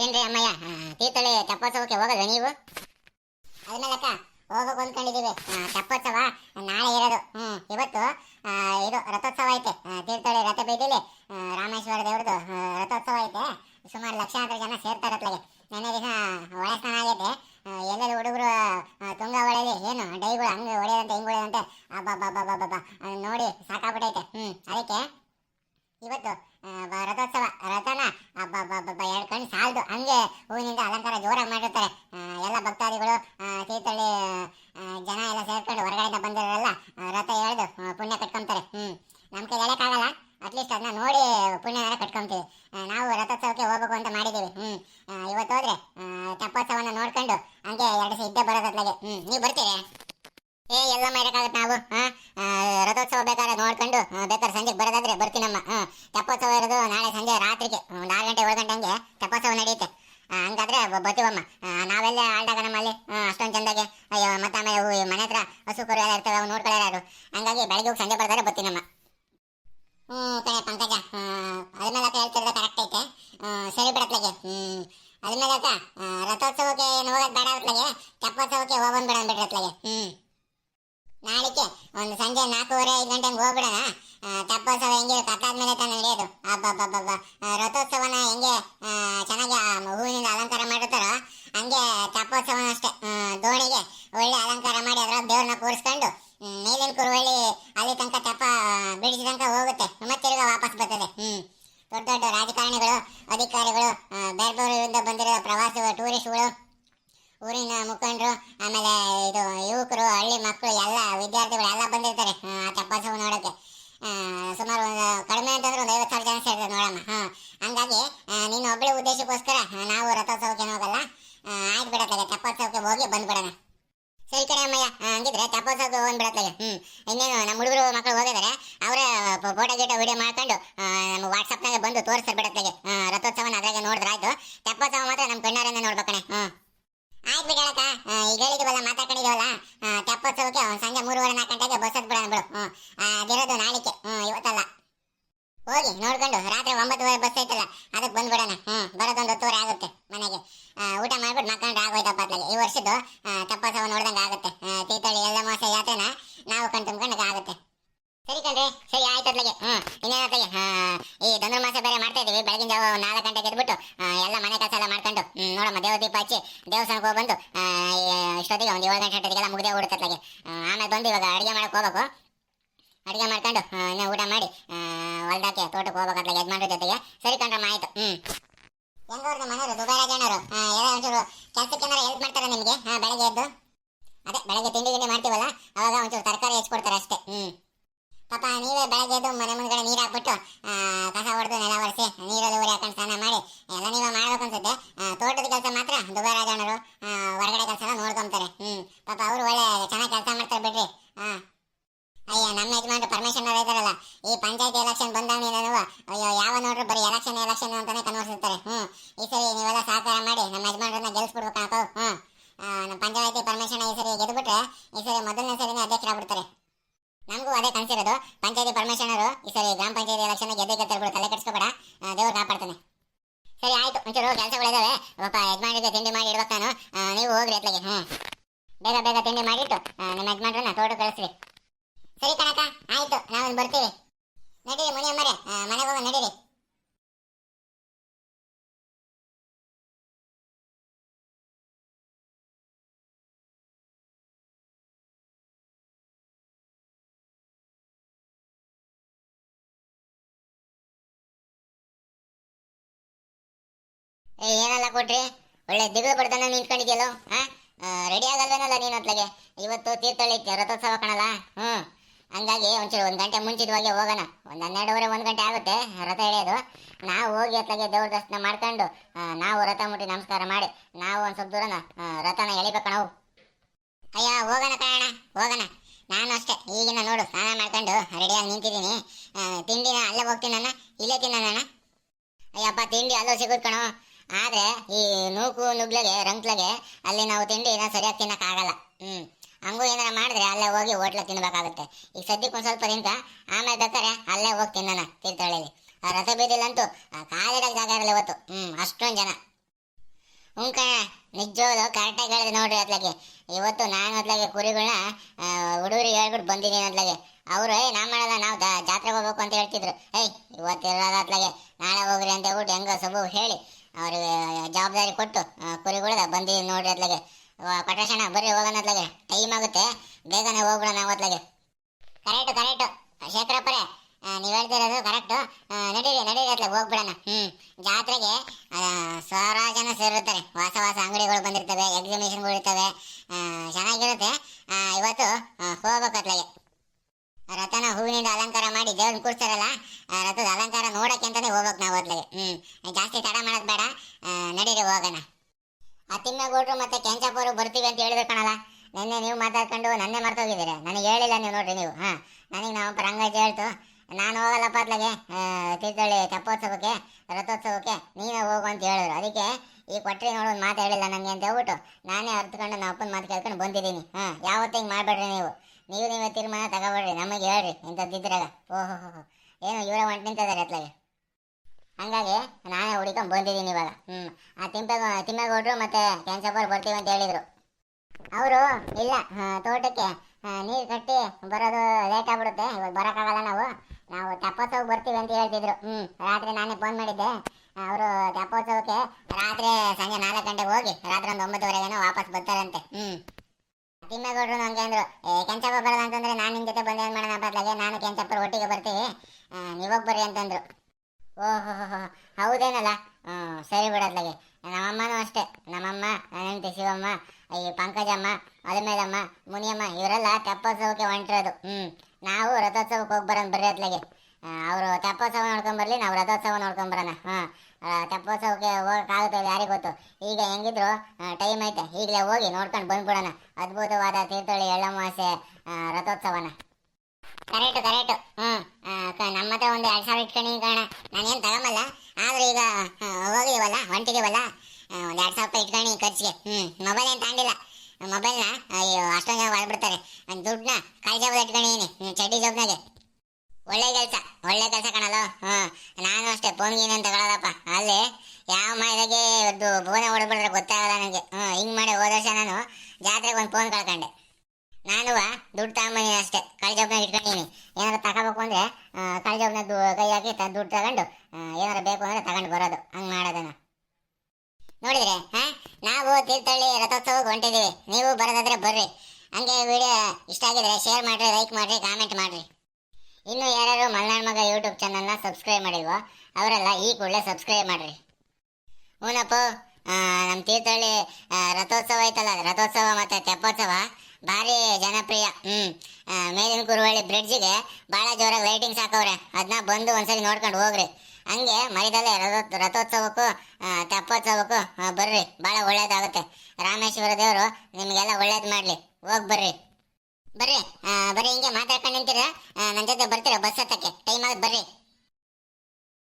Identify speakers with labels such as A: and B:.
A: ಏನ್ರಿ ಅಮ್ಮಯ್ಯ ತೀರ್ಥಳ್ಳಿ ಚಪ್ಪಸವಕ್ಕೆ ಹೋಗೋದು ನೀವು? ಅದ್ಮೇಲಕ್ಕ ಹೋಗೋಕೆ ಅಂದ್ಕೊಂಡಿದ್ದೀವಿ ತೆಪ್ಪೋತ್ಸವ ನಾಳೆ ಇರೋದು. ಹ್ಞೂ ಇವತ್ತು ಇದು ರಥೋತ್ಸವ ಐತೆ. ತೀರ್ಥಳ್ಳಿ ರಥ ಬೀದಿಲಿ ರಾಮೇಶ್ವರ ದೇವ್ರದ್ದು ರಥೋತ್ಸವ ಐತೆ. ಸುಮಾರು ಲಕ್ಷಾಂತರ ಜನ ಸೇರ್ತಾರೆ ಅತ್ಲಾಗೆ ನೆನ್ನೆ ದಿನ ಒಳ ಸ್ನಾನ ಆಗೈತೆ ಆ, ಎಲ್ಲೆಲ್ಲಿ ಹುಡುಗರು ತುಂಗ ಹೊಳೆಲಿ ಏನು ಡೈಗಳು ಹಂಗೆ ಹೊಡೆಯದಂತೆ ಹಿಂಗೆ ಹೊಡೆಯದಂತೆ ಅಬ್ಬಬ್ಬಬ್ಬಬ್ಬಬ್ಬ ಅದ್ ನೋಡಿ ಸಾಕಾಗ್ಬಿಟ್ಟೈತೆ ಹ್ಮ್ ಅದಕ್ಕೆ ಇವತ್ತು ಆ, ಬ- ರಥೋತ್ಸವ ರಥನ ಅಬ್ಬಬ್ಬಬ್ಬ ಎರಡು ಕಣ್ಣು ಸಾಲದು ಹಂಗೆ ಅಲಂಕಾರ ಜೋರಾಗಿ ಮಾಡಿರ್ತಾರೆ. ಎಲ್ಲ ಭಕ್ತಾದಿಗಳು ತೀರ್ಥಳ್ಳಿ ಜನ ಎಲ್ಲ ಸೇರ್ಕೊಂಡು ಹೊರಗಡೆಯಿಂದ ಬಂದಿರಲ್ಲ ರಥ ಎಳೆದು ಪುಣ್ಯ ಕಟ್ಕೊಂತಾರೆ. ಹ್ಮ್. ನಮ್ಮ ಕೈ ಹೇಳೋಕ್ಕಾಗಲ್ಲ ಅಟ್ಲೀಸ್ಟ್ ಅದನ್ನ ನೋಡಿ ಪುಣ್ಯನ ಕಟ್ಕೊಂತೀವಿ. ನಾವು ರಥೋತ್ಸವಕ್ಕೆ ಹೋಗ್ಬೇಕು ಅಂತ ಮಾಡಿದ್ದೀವಿ ಹ್ಞೂ ಇವತ್ತು ಹೋದ್ರೆ ತೆಪ್ಪೋತ್ಸವನ ನೋಡ್ಕೊಂಡು ಹಂಗೆ ಎರಡು ದಿವಸ ಇದ್ದೇ ಬರೋದತ್ಲಾಗೆ ಹ್ಞೂ ನೀವು ಬರ್ತೀರಿ? ಏ, ಎಲ್ಲ ಇರಕ್ಕಾಗತ್ತೆ ನಾವು ಹಾಂ ರಥೋತ್ಸವ ಬೇಕಾದ್ರೆ ನೋಡ್ಕೊಂಡು ಬೇಕಾದ್ರೆ ಸಂಜೆಗೆ ಬರೋದಾದ್ರೆ ಬರ್ತೀನಮ್ಮ. ಹ್ಞೂ ತೆಪ್ಪೋತ್ಸವ ಇರೋದು ನಾಳೆ ಸಂಜೆ ರಾತ್ರಿಗೆ, ಒಂದು ಆರು ಗಂಟೆ ಏಳು ಗಂಟೆ ಹಂಗೆ ತೆಪ್ಪೋತ್ಸವ ನಡೆಯುತ್ತೆ ಹಂಗಾದ್ರೆ ಬತ್ತೀವಮ್ಮ ನಾವೆಲ್ಲ ಆಲ್ದಾಗ ನಮ್ಮಲ್ಲಿ ಅಷ್ಟೊಂದು ಚಂದಾಗೆ ಅಯ್ಯೋ, ಮತ್ತೆ ಆಮೇಲೆ ಮನೆ ಹತ್ರ ಹಸು ಕರು ಎಲ್ಲ ಇರ್ತವೆ, ಅವು ನೋಡ್ಕೊಳ್ಳೋರು ಹಂಗಾಗಿ ಬೆಳಗ್ಗೆ ಸಂಜೆ ಬರ್ತಾರೆ ಬತ್ತೀನಮ್ಮ ಹ್ಞೂ ಕಣೆ ಪಂಕಜ. ಅದ್ಮೇಲೆ ಹೇಳ್ತಿರೋದು ಕರೆಕ್ಟ್ ಐತೆ. ಸರಿ ಬಿಡತ್ಲಾಗೆ ಅದ್ಮೇಲೆ ಅಂತ ರಥೋತ್ಸವಕ್ಕೆ ಏನು ಹೋಗೋದು ಬೇಡ ಅತ್ಲಾಗೆ ತೆಪ್ಪೋತ್ಸವಕ್ಕೆ ಹೋಗೋನ್ ಬೇಡ ಅಂದ್ಬಿಟ್ರೆ ಅತ್ಲಾಗೆ ಹ್ಮ್. ನಾಳಿಕೆ, ಒಂದು ಸಂಜೆ ನಾಲ್ಕೂವರೆ, ಐದು ಗಂಟೆ ಹೋಗ್ಬಿಡೋಣ. ತಪ್ಪೋತ್ಸವ ಹೆಂಗೆ ಕತ್ತಾದ್ಮೇಲೆ ತಾನು ನಡೆಯೋದು. ಅಬ್ಬಬ್ಬಬ್ಬ ರಥೋತ್ಸವನ ಹೆಂಗೆ ಚೆನ್ನಾಗಿ ಹೂವಿನಿಂದ ಅಲಂಕಾರ ಮಾಡಿರ್ತಾರೋ, ಹಂಗೆ ತಪ್ಪೋತ್ಸವನ ಅಷ್ಟೇ. ದೋಣಿಗೆ ಒಳ್ಳೆ ಅಲಂಕಾರ ಮಾಡಿ ಅದರ ದೇವ್ರನ್ನ ಕೂರಿಸ್ಕೊಂಡು ಮೇಲಿನ ಕುರುವಳ್ಳಿ ಅಲ್ಲಿ ತನಕ ತಪ್ಪ ಬಿಡಿಸಿದ ತನಕ ಹೋಗುತ್ತೆ. ಮತ್ತೆ ತಿರ್ಗಾ ವಾಪಸ್ ಬರ್ತದೆ. ಹ್ಞೂ ದೊಡ್ಡ ದೊಡ್ಡ ರಾಜಕಾರಣಿಗಳು, ಅಧಿಕಾರಿಗಳು ಬೇರೆ ಬೇರೆ ಬಂದಿರೋ ಪ್ರವಾಸಿ ಟೂರಿಸ್ಟ್ಗಳು ಊರಿನ ಮುಖಂಡರು ಆಮೇಲೆ ಇದು ಯುವಕರು ಹಳ್ಳಿ ಮಕ್ಕಳು ಎಲ್ಲ ವಿದ್ಯಾರ್ಥಿಗಳು ಎಲ್ಲ ಬಂದಿರ್ತಾರೆ. ಆ, ತೆಪ್ಪೋತ್ಸವ ನೋಡೋಕೆ. ಆ, ಸುಮಾರು ಒಂದು ಕಡಿಮೆ ಅಂತಂದ್ರೆ ಒಂದು ಐವತ್ತು ಸಾವಿರ ಜನ ಸೇರ್ತಾರೆ ನೋಡಮ್ಮ. ಹಾಂ ಹಂಗಾಗಿ ನೀನು ಒಬ್ಬಳೆ ಉದ್ದೇಶಕ್ಕೋಸ್ಕರ ನಾವು ರಥೋತ್ಸವಕ್ಕೆ ಹೋಗಲ್ಲ. ಆಯ್ತು ಬಿಡತ್ತೆ ತೆಪ್ಪೋತ್ಸವಕ್ಕೆ ಹೋಗಿ ಬಂದ್ಬಿಡೋಣ. ಸರಿ ಕಡೆ ಅಮ್ಮಯ್ಯ ಹಂಗಿದ್ರೆ ತೆಪ್ಪೋತ್ಸವಕ್ಕೆ ಹೋಗ್ಬಿಡತ್ಲಾಗೆ ಹ್ಞೂ ಇನ್ನೇನು ನಮ್ಮ ಹುಡುಗರು ಮಕ್ಕಳು ಹೋಗಿದ್ದಾರೆ ಅವರೇ ಫೋಟೋ ಗೀಟೋ ವಿಡಿಯೋ ಮಾಡ್ಕೊಂಡು ನಮ್ಮ ವಾಟ್ಸಪ್ನಾಗೆ ಬಂದು ತೋರಿಸ್ತಾರೆ ಬಿಡತ್ಲಾಗೆ ರಥೋತ್ಸವನ ಅದ್ರಾಗೆ ನೋಡಿದ್ರೆ ಆಯ್ತು. ತೆಪ್ಪೋತ್ಸವ ಮಾತ್ರ ನಮ್ಮ ಕಣ್ಣಾರೇನೆ ನೋಡ್ಬೇಕಣೆ ಹ್ಞೂ ಆಯ್ತು ಬಿಡಕ್ಕ ಈಗ ಹೇಳಿದ್ವಲ್ಲ ಮಾತಾಡ್ಕೊಂಡಿದ್ದೀವಲ್ಲ ತೆಪ್ಪೋತ್ಸವಕ್ಕೆ ಸಂಜೆ ಮೂರುವರೆ ನಾಲ್ಕು ಗಂಟೆಗೆ ಬಸ್ ಹತ್ಬಿಡೋಣ ಬಿಡು. ಹ್ಞೂ ಅದಿರೋದು ಹ್ಞೂ ಇವತ್ತಲ್ಲ. ಹೋಗಿ ನೋಡ್ಕೊಂಡು ರಾತ್ರಿ ಒಂಬತ್ತುವರೆ ಬಸ್ ಐತಲ್ಲ ಅದಕ್ಕೆ ಬಂದ್ಬಿಡೋಣ. ಹ್ಞೂ ಬರೋದೊಂದು ಹತ್ತುವರೆ ಆಗುತ್ತೆ ಮನೆಗೆ. ಊಟ ಮಾಡ್ಬಿಟ್ಟು ಮಕ್ಕಂಡ್ರೆ ಆಗೋಯ್ತಪ್ಪ ಅತ್ಲಾಗೆ ಈ ವರ್ಷದ್ದು ತೆಪ್ಪೋತ್ಸವ ನೋಡ್ದಂಗೆ ಆಗುತ್ತೆ. ಆ, ಎಲ್ಲ ಮೋಸ ಯಾತ್ರೆನ ನಾವು ಕಣ್ ತುಂಬ್ಕೊಂಡಾಗ ಆಗುತ್ತೆ. ಸರಿ ಕಣ್ರಿ ಸರಿ ಆಯ್ತು ಅತ್ಲಾಗೆ ಹ್ಞೂ ಇನ್ನೇನತ್ಲಾಗೆ ಈ ಧನುರ್ಮಾಸ ಬೇರೆ ಮಾಡ್ತಾ ಇದೀವಿ ಬೆಳಗಿನ ಜಾವ ಒಂದ್ ನಾಲ್ಕು ಗಂಟೆಗೆ ಎದ್ಬಿಟ್ಟು ಆ, ಎಲ್ಲ ಮನೆ ಕೆಲಸ ಎಲ್ಲ ಮಾಡ್ಕೊಂಡು ಹ್ಮ್, ನೋಡಮ್ಮ ದೇವ ದೀಪ ಹಚ್ಚಿ ದೇವಸ್ಥಾನಕ್ಕೆ ಹೋಗಿ ಬಂದು ಇಷ್ಟೊತ್ತಿಗೆ ಒಂದು ಏಳು ಗಂಟೆ ಅಷ್ಟೊತ್ತಿಗೆಲ್ಲ ಮುಗಿದೇ ಆ, ಆಮೇಲೆ ಬಂದು ಇವಾಗ ಅಡುಗೆ ಮಾಡಕ್ಕೆ ಹೋಗ್ಬೇಕು. ಅಡುಗೆ ಮಾಡ್ಕೊಂಡು ಇನ್ನೂ ಊಟ ಮಾಡಿ ಹೊಲ್ದಾಕೆ ತೋಟಕ್ಕೆ ಹೋಗ್ಬೇಕು ಅತ್ಲಾಗೆ ಯಜಮಾನ್ರ ಜೊತೆಗೆ. ಸರಿ ಕಂಡ್ರಮ್ಮ ಆಯ್ತು. ಹ್ಞೂ ಹೆಂಗವ್ರದ್ದು ಮನೆಯವರು? ದುಬಾರಿ ಜನರು ಒಂಚೂರು ಕೆಲಸಕ್ಕೆ ಏನಾರು ಹೆಲ್ಪ್ ಮಾಡ್ತಾರೆ ನಿಮಗೆ? ಹಾಂ ಬೆಳಗ್ಗೆ ಎದ್ದು? ಅದೇ ಬೆಳಗ್ಗೆ ತಿಂಡಿ ಗಿಂಡಿ ಮಾಡ್ತೀವಲ್ಲ ಅವಾಗ ಒಂಚೂರು ತರಕಾರಿ ಹೆಚ್ಚಿಕೊಡ್ತಾರೆ ಅಷ್ಟೇ. ಹ್ಞೂ ಪಾಪ ನೀವೇ ಬೆಳಗ್ಗೆ ಎದ್ದು ಮನೆ ಮುಂದ್ಗಡೆ ನೀರು ಹಾಕ್ಬಿಟ್ಟು ಕಸ ಹೊಡೆದು ನೆಲ ಒರೆಸಿ ನೀರಲ್ಲಿ ಊರಿ ಹಾಕೊಂಡು ಸ್ನಾನ ಮಾಡಿ ಎಲ್ಲ ನೀವೇ ಮಾಡ್ಬೇಕು ಅನ್ಸುತ್ತೆ. ತೋಟದ ಕೆಲಸ ಮಾತ್ರ ದುಬಾರಿ ಜನರು ಹೊರಗಡೆ ಕೆಲಸ ನೋಡ್ಕೊಂತಾರೆ ಹ್ಮ್ ಪಾಪ ಅವರು ಒಳ್ಳೆ ಚೆನ್ನಾಗಿ ಕೆಲಸ ಮಾಡ್ತಾರೆ ಬಿಡ್ರಿ ಹಾ ಅಯ್ಯ ನಮ್ಮ ಯಜಮಾನ್ರು ಪರ್ಮಿಷನ್ ಇದಾರಲ್ಲ ಈ ಪಂಚಾಯತ್ ಎಲೆಕ್ಷನ್ ಬಂದಾವಣಿ ಅಯ್ಯೋ ಯಾವ ನೋಡ್ರು ಬರೀ ಎಲೆಕ್ಷನ್ ಎಲೆಕ್ಷನ್ ಅಂತಾನೆ ಕನ್ವರ್ಸಿರ್ತಾರೆ ಹ್ಮ್ ಈ ಸರಿ ನೀವೆಲ್ಲ ಸಹಕಾರ ಮಾಡಿ ನಮ್ಮ ಯಜಮಾನ್ರನ್ನ ಗೆಲ್ಸ್ಬಿಡ್ಬೇಕು ಹ್ಮ್ ಆ, ನಮ್ಮ ಪಂಚಾಯತಿ ಪರ್ಮಿಷನ್ ಈ ಸರಿ ಗೆದ್ಬಿಟ್ರೆ ಈ ಸರಿ ಮೊದಲನೇ ಸರಿನೇ ಅಧ್ಯಕ್ಷರಾಗ್ಬಿಡ್ತಾರೆ ನಮಗೂ ಅದೇ ಕನ್ಸಿರೋದು ಪಂಚಾಯತಿ ಪರ್ಮಿಷನ್ ಅವರು ಈ ಸರಿ ಗ್ರಾಮ ಪಂಚಾಯತಿ ಎಲೆಕ್ಷನ್ ಗೆದ್ದೆ ಗೆದ್ತಾರೆ ಬಿಡು ತಲೆ ಕೆಡಿಸ್ಕೋಬೇಡ ದೇವ್ರು ಕಾಪಾಡ್ತಾನೆ ಸರಿ ಆಯ್ತು ಒಂಚೂರು ಕೆಲಸಗಳಿದಾವೆ ಪಾಪ ಯಜಮಾನ್ರಿಗೆ ತಿಂಡಿ ಮಾಡಿ ಇಡ್ಬೇಕು ನಾನು ಆ, ನೀವು ಹೋಗ್ರಿ ಅತ್ಲಾಗೆ ಹ್ಞೂ ಬೇಗ ಬೇಗ ತಿಂಡಿ ಮಾಡಿಟ್ಟು ಆ, ನಿಮ್ಮ ಯಜಮಾನ್ರನ್ನ ತೋಟ ಕಳಿಸ್ರಿ ಸರಿ ಕಣಕ ಆಯ್ತು ನಾವೊಂದು ಬರ್ತೀವಿ ನಡೀರಿ ಮುನಿಯಮ್ಮರೇ ಆ, ಮನೆಗೆ ಹೋಗಿ ನಡೀರಿ ಏ ಏನಲ್ಲ ಕೊಟ್ರಿ? ಒಳ್ಳೆ ದಿಗ್ಳು ಬರ್ತಾನೆ ನಿಂತ್ಕೊಂಡಿದ್ಯಲ್ಲೋ ರೆಡಿ ಆಗಲ್ವೇನಲ್ಲ ನೀನು ಅತ್ಲಾಗೆ? ಇವತ್ತು ತೀರ್ಥಹಳ್ಳಿ ರಥೋತ್ಸವ ಕಾಣಲ್ಲ? ಹ್ಞೂ ಹಂಗಾಗಿ ಒಂಚೂರು ಒಂದು ಗಂಟೆ ಮುಂಚಿತವಾಗಿ ಹೋಗೋಣ. ಒಂದು ಹನ್ನೆರಡುವರೆ, ಒಂದು ಗಂಟೆ ಆಗುತ್ತೆ ರಥ ಎಳೆಯೋದು. ನಾವು ಹೋಗಿ ಅತ್ಲಾಗೆ ದೇವ್ರ ದರ್ಶನ ಮಾಡ್ಕೊಂಡು ನಾವು ರಥ ಮುಟ್ಟಿ ನಮಸ್ಕಾರ ಮಾಡಿ, ನಾವು ಒಂದು ಸ್ವಲ್ಪ ದೂರನ ರಥನ ಎಳಿಬೇಕು ನಾವು ಅಯ್ಯ, ಹೋಗೋಣ ಕಾರಣ ಹೋಗೋಣ. ನಾನು ಅಷ್ಟೇ, ಈಗಿನ ನೋಡು, ಸ್ನಾನ ಮಾಡ್ಕೊಂಡು ರೆಡಿಯಾಗಿ ನಿಂತಿದ್ದೀನಿ. ತಿಂಡಿನ ಅಲ್ಲೇ ಹೋಗ್ತೀನಿ ನಾನು ಇಲ್ಲೇ ತಿನ್ನೋಣ ಅಯ್ಯಪ್ಪ, ತಿಂಡಿ ಅಲ್ಲೂ ಸಿಗುತ್ತೆ ಕಣೋ. ಆದ್ರೆ ಈ ನೂಕು ನುಗ್ಲಗೆ, ರಂಕ್ಲಗೆ ಅಲ್ಲಿ ನಾವು ತಿಂಡಿನ ಸರಿಯಾಗಿ ತಿನ್ನೋಕ್ಕಾಗಲ್ಲ. ಹ್ಮ್. ಹಂಗೂ ಏನಾರ ಮಾಡಿದ್ರೆ ಅಲ್ಲೇ ಹೋಗಿ ಹೋಟ್ಲ ತಿನ್ಬೇಕಾಗುತ್ತೆ. ಈಗ ಸದ್ಯಕ್ಕೆ ಒಂದ್ ಸ್ವಲ್ಪ ತಿಂತ, ಆಮೇಲೆ ಬೇಕಾದ್ರೆ ಅಲ್ಲೇ ಹೋಗಿ ತಿನ್ನೋಣ ತೀರ್ಥಹಳ್ಳಿಲಿ. ಆ ರಥ ಆ ಕಾಲಿಡಲ್ ಜಾಗ ಇರಲ್ಲ ಇವತ್ತು. ಹ್ಮ್, ಅಷ್ಟೊಂದು ಜನ. ಹ್ಞೂ ಕಣ ನಿಜವಾಗ್ಲು ಕರೆಕ್ಟಾಗಿ ಹೇಳಿದ್ರೆ ನೋಡ್ರಿ ಅತ್ಲಾಗೆ ಇವತ್ತು ನಾನು ಅತ್ಲಾಗೆ ಕುರಿಗಳನ್ನ ಹುಡುಗರಿಗೆ ಹೇಳ್ಬಿಟ್ಟು ಬಂದಿದ್ದೀನಿ ಅತ್ಲಾಗೆ ಅವರು ಏ ನಾ ಮಾಡಲ್ಲ, ನಾವು ಜಾತ್ರೆಗೆ ಹೋಗ್ಬೇಕು ಅಂತ ಹೇಳ್ತಿದ್ರು. ಏಯ್, ಇವತ್ತು ಇರೋದ ಅತ್ಲಾಗೆ ನಾಳೆ ಹೋಗ್ರಿ ಅಂತ ಹೇಳ್ಬಿಟ್ಟು ಹೆಂಗ ಸಬು ಹೇಳಿ ಅವ್ರಿಗೆ ಜವಾಬ್ದಾರಿ ಕೊಟ್ಟು ಕುರಿಗಳದ ಬಂದು ನೋಡ್ರಿ ಅತ್ಲಾಗೆ ಪಟಾಶಣ ಬರ್ರಿ ಹೋಗೋಣ ಅತ್ಲಾಗೆ ಟೈಮ್ ಆಗುತ್ತೆ. ಬೇಗನೆ ಹೋಗ್ಬಿಡೋಣ ನಾವು ಕರೆಕ್ಟ್ ಕರೆಕ್ಟು ಶೇಖರಪ್ಪರೇ ನೀವು ಹೇಳ್ತಿರೋದು ಕರೆಕ್ಟು ನಡೀರಿ ನಡೀರಿ ಅತ್ಲ ಹೋಗ್ಬಿಡೋಣ. ಹ್ಞೂ ಜಾತ್ರೆಗೆ ಸ್ವರಾಜನ ಸೇರುತ್ತಾರೆ ಹೊಸ ಹೊಸ ಅಂಗಡಿಗಳು ಬಂದಿರ್ತವೆ ಎಕ್ಸಿಬಿಷನ್ಗಳು ಇರ್ತವೆ. ಚೆನ್ನಾಗಿರುತ್ತೆ. ಇವತ್ತು ಹೋಗ್ಬೇಕು ಅತ್ಲಾಗೆ ರಥನ ಹೂವಿನಿಂದ ಅಲಂಕಾರ ಮಾಡಿ ದೇವ್ರನ್ನ ಕೂರ್ಸ್ತಾರಲ್ಲ ಆ, ರಥದ ಅಲಂಕಾರ ನೋಡಕ್ಕೆ ಅಂತಾನೆ ಹೋಗ್ಬೇಕು ನಾವು ಅತ್ಲಾಗೆ ಹ್ಮ್. ಜಾಸ್ತಿ ತಡ ಮಾಡೋದು ಬೇಡ. ನಡೀರಿ ಹೋಗೋಣ. ಆ ತಿಮ್ಮೇಗೌಡರು ಮತ್ತೆ ಕೆಂಚಪ್ಪವರು ಬರ್ತೀವಿ ಅಂತ ಹೇಳಿದ್ರು ಕಣಲ್ಲ. ನಿನ್ನೆ ನೀವು ಮಾತಾಡ್ಕೊಂಡು ನನ್ನೆ ಮರ್ತೋಗಿದ್ದೀರಿ. ನನಗೆ ಹೇಳಿಲ್ಲ ನೀವು ನೋಡ್ರಿ ನೀವು. ಹಾ. ನನಗೆ ನಾವು ರಂಗಾಜಿ ಹೇಳ್ತು ನಾನು ಹೋಗಲ್ಲಪ್ಪ ಅತ್ಲಾಗೆ ತೀರ್ಥಹಳ್ಳಿ ತೆಪ್ಪೋತ್ಸವಕ್ಕೆ ರಥೋತ್ಸವಕ್ಕೆ ನೀನೇ ಹೋಗು ಅಂತ ಹೇಳಿದ್ರು. ಅದಕ್ಕೆ ಈ ಕೊಟ್ಟರೆ ನೋಡೋ ಒಂದು ಮಾತು ಹೇಳಿಲ್ಲ ನನಗೆ ಅಂತ ಹೇಳ್ಬಿಟ್ಟು ನಾನೇ ಅರ್ಥಕೊಂಡು ನಮ್ಮ ಅಪ್ಪನ ಮಾತು ಕೇಳ್ಕೊಂಡು ಬಂದಿದ್ದೀನಿ. ಹಾಂ. ಯಾವತ್ತು ಹಿಂಗೆ ಮಾಡಬೇಡ್ರಿ ನೀವು. ನೀವು ನೀವೇ ತೀರ್ಮಾನ ತಗೋಬೇಡ್ರಿ ನಮಗೆ ಹೇಳ್ರಿ ಇಂಥದ್ದಿದ್ರಾಗ ಓಹೋ ಹೋ ಏನು, ಇವರ ಹೊಂಟು ನಿಂತಿದ್ದಾರೆ ಅತ್ಲಾಗೆ? ಹಂಗಾಗಿ ನಾನೇ ಹುಡುಕೊಂಡು ಬಂದಿದ್ದೀನಿ ಇವಾಗ. ಹ್ಞೂ ಆ ತಿಮ್ಮೆ ತಿಮ್ಮೇಗೌಡರು ಮತ್ತೆ ಕ್ಯಾನ್ಸಪ್ಪರ್ ಬರ್ತೀವಿ ಅಂತ ಹೇಳಿದರು. ಅವರು, ಇಲ್ಲ ತೋಟಕ್ಕೆ ನೀರು ಕಟ್ಟಿ ಬರೋದು ಲೇಟ್ ಆಗ್ಬಿಡುತ್ತೆ. ಇವಾಗ ಬರೋಕ್ಕಾಗಲ್ಲ ನಾವು. ನಾವು ತಪ್ಪೋತ್ಸವಕ್ಕೆ ಬರ್ತೀವಿ ಅಂತ ಹೇಳ್ತಿದ್ರು. ಹ್ಞೂ ರಾತ್ರಿ ನಾನೇ ಫೋನ್ ಮಾಡಿದ್ದೆ. ಅವರು ತಪ್ಪೋತ್ಸವಕ್ಕೆ ರಾತ್ರಿ ಸಂಜೆ ನಾಲ್ಕು ಗಂಟೆಗೆ ಹೋಗಿ, ರಾತ್ರಿ ಒಂದು ಒಂಬತ್ತುವರೆಗೇನೋ ವಾಪಸ್ ಬರ್ತಾರಂತೆ. ಹ್ಮ್. ತಿಮ್ಮೇಗೌಡರು ನಂಗೆ ಅಂದರು, ಏ, ಕೆಂಚಪ್ಪ ಬರಲ್ಲ ಅಂತಂದ್ರೆ ನಾನು ನಿಮ್ಮ ಜೊತೆ ಬಂದೇನು ಮಾಡೋಣ? ಬದಲಾಗೆ ನಾನು ಕೆಂಚಪ್ಪರ ಒಟ್ಟಿಗೆ ಬರ್ತೀವಿ. ನೀವು ಹೋಗಿ ಬರ್ರಿ ಅಂತಂದರು. ಓಹೋ ಹೌದೇನಲ್ಲ? ಹ್ಞೂ, ಸರಿ ಬಿಡತ್ಲಾಗೆ ನಮ್ಮಮ್ಮನೂ ಅಷ್ಟೇ. ನಮ್ಮಮ್ಮ ನನ್ನ ಶಿವಮ್ಮ, ಈ ಪಂಕಜಮ್ಮ, ಅಲಮೇಲಮ್ಮ, ಮುನಿಯಮ್ಮ, ಇವರೆಲ್ಲ ತೆಪ್ಪೋತ್ಸವಕ್ಕೆ ಹೊಂಟಿರೋದು. ಹ್ಞೂ, ನಾವು ರಥೋತ್ಸವಕ್ಕೆ ಹೋಗಿ ಬರೋಣ ಬರ್ರಿ ಅತ್ಲಾಗೆ ಅವರು ತೆಪ್ಪೋತ್ಸವ ನೋಡ್ಕೊಂಬರ್ಲಿ ನಾವು ರಥೋತ್ಸವ ನೋಡ್ಕೊಂಬರೋಣ ಹಾಂ ತೆಪ್ಪೋತ್ಸವಕ್ಕೆ ಹೋಗೋಕ್ಕಾಗುತ್ತೆ ಯಾರಿಗೆ ಗೊತ್ತು? ಈಗ ಹೆಂಗಿದ್ರು ಟೈಮ್ ಐತೆ. ಈಗಲೇ ಹೋಗಿ ನೋಡ್ಕೊಂಡು ಬಂದ್ಬಿಡೋಣ. ಅದ್ಭುತವಾದ ತೀರ್ಥಹಳ್ಳಿ ಎಳ್ಳಮಾಸೆ ರಥೋತ್ಸವನ. ಕರೆಕ್ಟು ಕರೆಕ್ಟು ಹ್ಞೂ ನಮ್ಮ ಹತ್ರ ಒಂದು ಎರಡು ಸಾವಿರ ಇಟ್ಕೊಂಡು ಕಾಣ. ನಾನೇನು ತಗೊಂಬಲ್ಲ. ಆದ್ರೆ ಈಗ ಹೋಗಿದ್ದೀವಲ್ಲ ಹೊಂಟಿದ್ದೀವಲ್ಲ ಒಂದು ಎರಡು ಸಾವಿರ ರೂಪಾಯಿ ಇಟ್ಕೊಂಡು ಖರ್ಚಿಗೆ. ಹ್ಞೂ ಮೊಬೈಲ್ ಏನು ತಗೊಂಡಿಲ್ಲ. ಮೊಬೈಲ್ನ ಅಯ್ಯೋ, ಅಷ್ಟೊಂದು ಜನ ನನ್ನ ದುಡ್ಡನ್ನ ಕಾಯಿ ಜಾಬ್ ಇಟ್ಕೊಂಡಿದ್ದೀನಿ ಚಡ್ಡಿ ಜಾಬ್ನಾಗೆ ಒಳ್ಳೆ ಕೆಲಸ ಒಳ್ಳೆ ಕೆಲಸ ಕಾಣಲ್ಲೋ. ಹ್ಞೂ ನಾನು ಅಷ್ಟೇ ಫೋನ್ ಗೀನ್ ಅಂತ ತಗೊಳ್ಳೋದಪ್ಪ ಅಲ್ಲಿ ಯಾವ ಮಾಡಿದಾಗೆ ಒಂದು ಫೋನ್ ಹೊಡ್ಬಿಡ್ರೆ ಗೊತ್ತಾಗಲ್ಲ ನನಗೆ. ಹ್ಞೂ ಹಿಂಗೆ ಮಾಡಿ ಹೋದ ವರ್ಷ ನಾನು ಜಾತ್ರೆಗೆ ಒಂದು ಫೋನ್ ಕಳ್ಕೊಂಡೆ. ನಾನು ದುಡ್ಡು ತಗೊಂಬಂದಿನಿ ಅಷ್ಟೇ ಕಾಲ್ ಜಾಬ್ನಾಗ ಇಟ್ಕೊಂಡಿನಿ ಏನಾರ ತಗೋಬೇಕು ಅಂದ್ರೆ ಕಾಲ್ ಜಾಬ್ನಾಗ ಕೈ ಹಾಕಿ ತ- ದುಡ್ಡು ತಗೊಂಡು ಏನಾದ್ರು ಬೇಕು ಅಂದ್ರೆ ತಗೊಂಡು ಬರೋದು. ಹಂಗೆ ಮಾಡೋದನ್ನ. ನೋಡಿದ್ರೆ, ಹಾ, ನಾವು ತೀರ್ಥಹಳ್ಳಿ ರಥೋತ್ಸವಕ್ಕೆ ಹೊಂಟಿದ್ದೀವಿ. ನೀವು ಬರೋದಾದ್ರೆ ಬರ್ರಿ. ಹಂಗೆ ವಿಡಿಯೋ ಇಷ್ಟ ಆಗಿದ್ರೆ ಶೇರ್ ಮಾಡಿರಿ ಲೈಕ್ ಮಾಡಿರಿ ಕಾಮೆಂಟ್ ಮಾಡ್ರಿ. ಇನ್ನು ಯಾರ್ಯಾರು ಮಲ್ನಾಡ್ ಮಗ ಯೂಟ್ಯೂಬ್ ಚಾನಲ್ನ ಸಬ್ಸ್ಕ್ರೈಬ್ ಮಾಡಿಲ್ವೋ, ಅವರೆಲ್ಲ ಈ ಕೂಡಲೇ ಸಬ್ಸ್ಕ್ರೈಬ್ ಮಾಡ್ರಿ. ಹೂನಪ್ಪ ನಮ್ಮ ತೀರ್ಥಹಳ್ಳಿ ರಥೋತ್ಸವ ಐತಲ್ಲ, ರಥೋತ್ಸವ ಮತ್ತು ತೆಪ್ಪೋತ್ಸವ, ಭಾರಿ ಜನಪ್ರಿಯ ಹ್ಞೂ ಮೇಲಿನ ಕುರುವಳ್ಳಿ ಬ್ರಿಡ್ಜಿಗೆ ಭಾಳ ಜೋರಾಗಿ ಲೈಟಿಂಗ್ಸ್ ಹಾಕವ್ರೆ. ಅದನ್ನ ಬಂದು ಒಂದ್ಸಲಿ ನೋಡ್ಕೊಂಡು ಹೋಗ್ರಿ. ಹಂಗೆ ಮೈದಲ್ಲೇ ರಥೋತ್, ರಥೋತ್ಸವಕ್ಕೂ ತೆಪ್ಪೋತ್ಸವಕ್ಕೂ ಬರ್ರಿ. ಭಾಳ ಒಳ್ಳೇದಾಗುತ್ತೆ. ರಾಮೇಶ್ವರ ದೇವರು ನಿಮಗೆಲ್ಲ ಒಳ್ಳೇದು ಮಾಡಲಿ. ಹೋಗಿ ಬರ್ರಿ. ಬರ್ರಿ ಬರೀ ಹಿಂಗೆ ಮಾತಾಡ್ಕೊಂಡು ನಿಂತೀರ. ನನ್ನ ಜೊತೆ ಬರ್ತೀರಾ ಬಸ್ ಹತ್ತಕ್ಕೆ? ಟೈಮ್ ಆಗಿ ಬರ್ರಿ.